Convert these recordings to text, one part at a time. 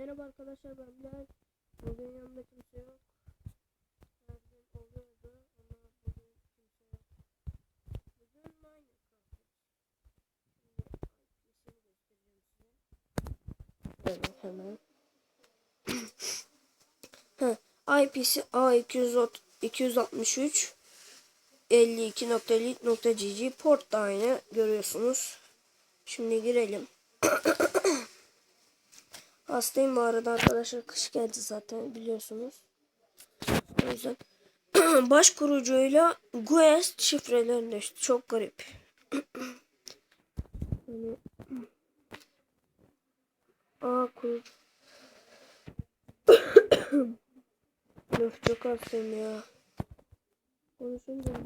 Merhaba arkadaşlar ben Bilal. Bugün yanımda kimse yok. Her gün oluyordu ama bugün kimse yok. Bugün Minecraft. Şimdi IP'sini göstereceğim size. Böyle hemen. Heh, IP'si A263 52.lit.gg port da aynı görüyorsunuz. Şimdi girelim. Hastayım bu arada arkadaşlar. Kış geldi zaten biliyorsunuz. O yüzden baş kurucuyla Guest şifrelerini işte çok garip. yani, A kurucu. Öf çok hastayım ya. Konuşunca da.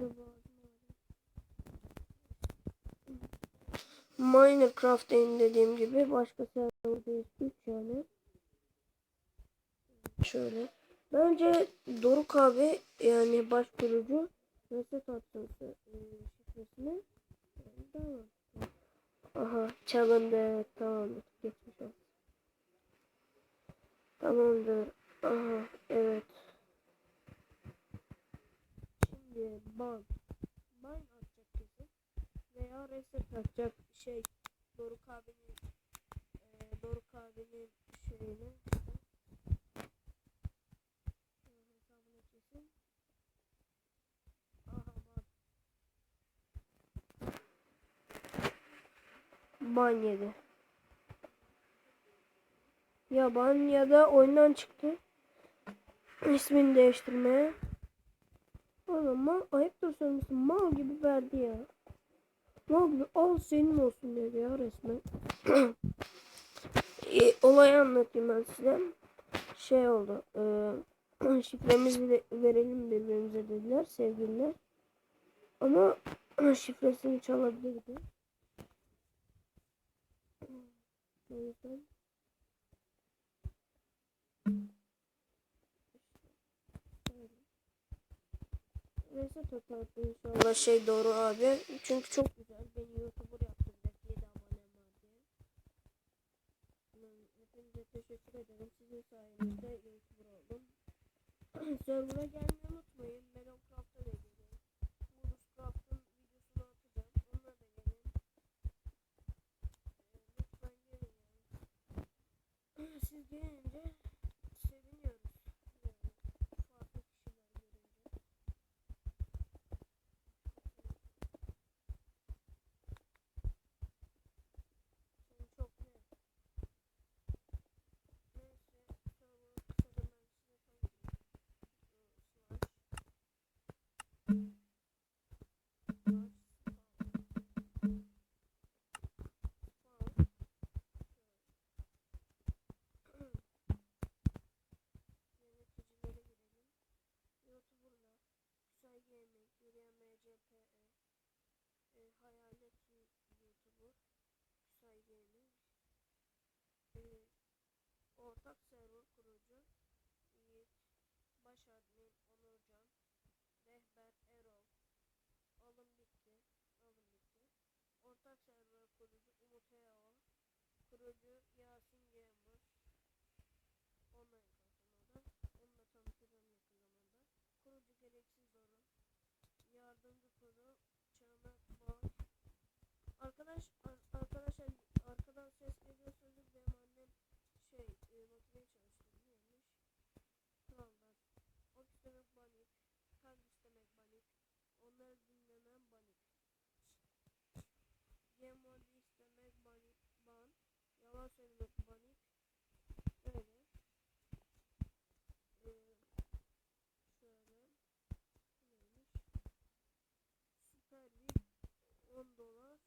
Minecraft'tayım dediğim gibi başka serverdayız 3 yani. Şöyle. Bence Doruk abi yani baş kurucu reset atsın e, şifresini. Daha mantıklı. Aha çalındı. Tamamdır. Geçmiş olsun. Tamamdır. Aha evet. Şimdi ban. Ban atacak kesin. Veya reset atacak şey Doruk abinin abinin şeyini işte, hesabına kesin. Aha ban. Ban yedi. Ya ban ya da oyundan çıktı. İsmini değiştirmeye. Oğlum mal ayıptır söylemişsin. Mal gibi verdi ya. Mal gibi al senin olsun dedi ya resmen. e, olayı anlatayım ben size. Şey oldu. E, şifremizi verelim birbirimize dediler sevgililer. Ama şifresini çalabilirdi. O yüzden Reset atar inşallah şey doğru abi. Çünkü çok güzel. Beni YouTuber yaptı sayenizde YouTuber oldum. Server'a gelmeyi unutmayın. Melocraft'a da gelin. Woodcraft'ın videosunu atacağım. Onunla da gelin. Ee, lütfen gelin yani. Siz gelince seviniyoruz. Yani farklı kişiler görünce. Seni çok ne? Neyse, sonra kısa da ben size tanıtayım. Ee, Slash. Slash. Spawn. Spawn. Yöneticilere girelim. YouTuber'la, Güzel Gaming, Yürüyen MCPE, e, Hayalet YouTuber, Güzel Gaming, e, ortak server kurucu, Yiğit, baş admin Onurcan, rehber Erol, alım bitti, alım bitti, ortak server kurucu Umut EO, kurucu Yasin Gamer, Onları dinlemem banik. Game istemek banik. Ban. Yalan söylemek banik. Öyle. Ee, şöyle. Neymiş? Süper VIP 10 dolar.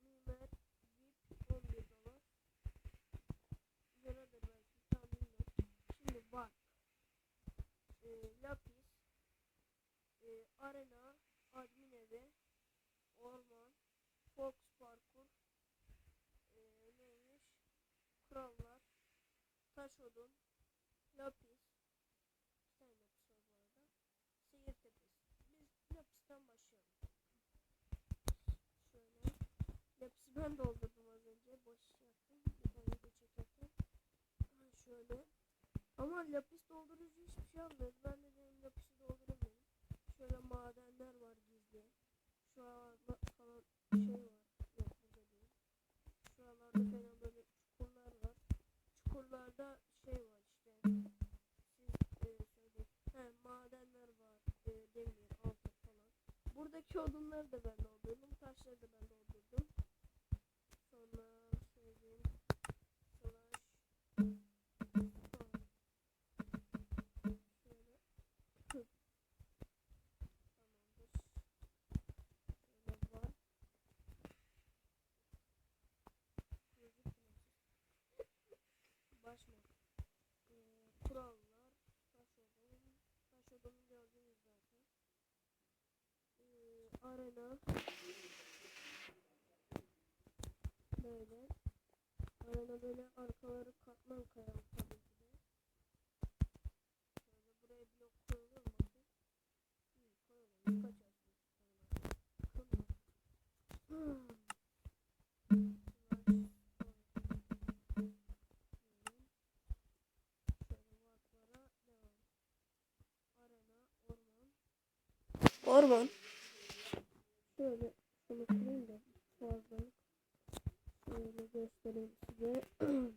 Mimer VIP 11 dolar. Güzeldir belki tam bilmiyorum. Şimdi bak. Ee, lapis. Ee, arena. Admin evi. Orman. Fox parkur. Ee, neymiş? Kurallar. Taş odun. Lapis. Bir tane lapis var bu arada. Seyir tepesi. Biz lapisten başlayalım. Şöyle. Lapisi ben doldurdum az önce. Boş yaptım. Bir tane video çekerken. Ama lapis doldurucu hiçbir şey almıyoruz. Ben de Şuralarda falan şey var. Yok burada değil. Şuralarda falan böyle çukurlar var. Çukurlarda şey var işte. Siz e, söyleyin. He, madenler var. E, demir, altın falan. Buradaki odunları da ben doldurdum. Taşları da ben doldurdum. Sonra söyleyeyim. Slash. Spawn. Şöyle. Hı. Tamamdır. Şöyle var. Gözükmüyor. Baş mı? Ee, kurallar. Taş odun. Taş odunu gördünüz zaten. Ee, arena. Böyle. Arada böyle arkaları katman kayalı tabii ki de. Şöyle buraya blok koyuluyor mu? Hı, koyuluyor. Kaç? Kırma. Hmm. Slash koy. Diyelim. Şöyle varplara devam. Arena, orman. Orman. Şöyle şunu kırayım da fazlalık. Şöyle göstereyim size.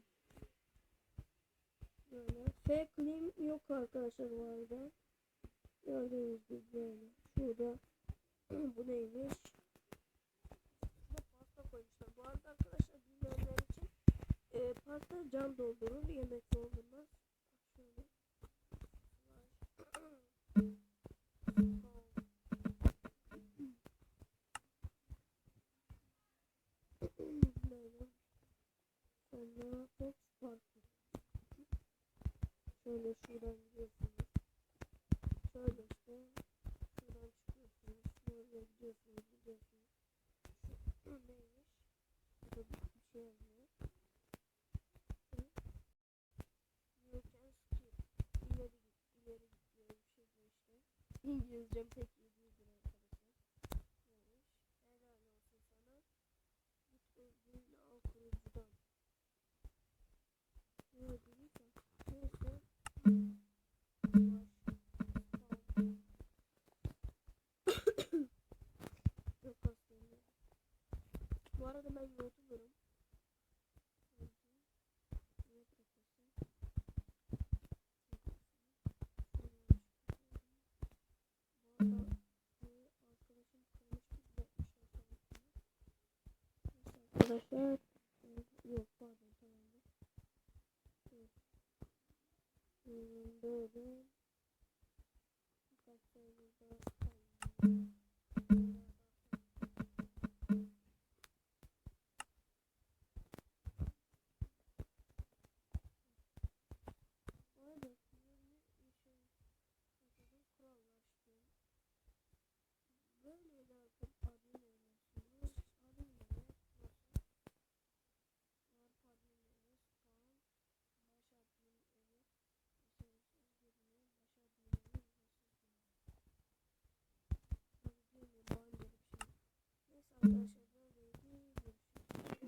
böyle. Fake claim yok arkadaşlar bu arada. Gördüğünüz gibi böyle. Şurada bu neymiş? Pasta koymuşlar. Bu arada arkadaşlar bilmeyenler için e, pasta can doldurur. Yemek doldurmaz. Şöyle. Böyle. Sonra box parkur. Şöyle şuradan gidiyorsunuz. Şöyle işte. Şuradan çıkıyorsunuz. Böyle gidiyorsunuz. Gidiyorsunuz. Şu neymiş? Burada bir şey yazıyor. You can skip. İleri git. ileri git diye bir şey diyor işte. İngilizcem pek iyi değildir arkadaşlar. Neymiş? Helal olsun sana. Git öldüğünü al kurucudan. Ne öldüğünü de. Neyse. Yok aslında. Bu arada ben YouTuber'ım. Niye profesör? Bu arada bir arkadaşım kırmış bir yapmışlar sonrasında. Neyse arkadaşlar. e, Yok pardon tamamdır. Hmm, Böyle. Arkadaşlar